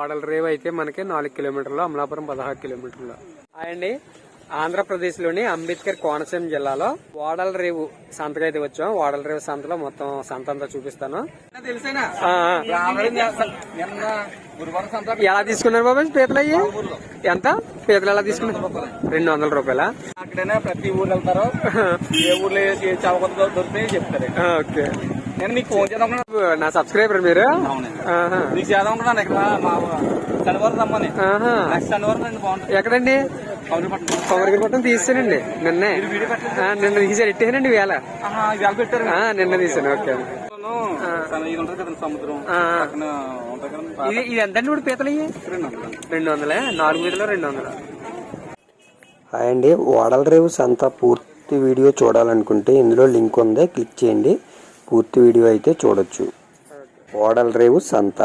వాడల రేవు అయితే మనకి నాలుగు కిలోమీటర్లు అమలాపురం పదహారు కిలోమీటర్లు. అండి ఆంధ్రప్రదేశ్లోని అంబేద్కర్ కోనసీమ జిల్లాలో వాడల రేవు సంతకు అయితే వచ్చాం. వాడల రేవు సంతలో మొత్తం సంత అంతా చూపిస్తాను. ఎలా తీసుకున్నారు బాబా పీతలు అయ్యి? ఎంత? పీతలు ఎలా తీసుకున్నారు? రెండు వందల రూపాయల. అక్కడైనా ప్రతి ఊరు వెళ్తారు ఏ ఊర్లో ఏ చవకొద్ద దొరికితే చెప్తారు. ఓకే. నేను మీకు ఫోన్ చేద్దాం. నా సబ్స్క్రైబర్ మీరు. నీకు చేద్దాం అనుకున్నాను ఇక్కడ మా శనివారం రమ్మని ఆహా. నెక్స్ట్ శనివారం రండి బాగుంటుంది. ఎక్కడండి? కొబ్బరి పట్టణం తీసానండి నిన్నే. నిన్న తీసాను ఇట్టేనండి వేళ? పెట్టారు. నిన్న తీసాను ఓకే సముద్రం. ఇది ఇది ఎంతండి ఇప్పుడు పీతలు రెండు వందలు. నాలుగు మీదలో రెండు వందలు? హాయ్ అండి వాడల రేవు సంత పూర్తి వీడియో చూడాలనుకుంటే ఇందులో లింక్ ఉంది క్లిక్ చేయండి. పూర్తి వీడియో అయితే చూడొచ్చు. ఓడల రేవు సంత.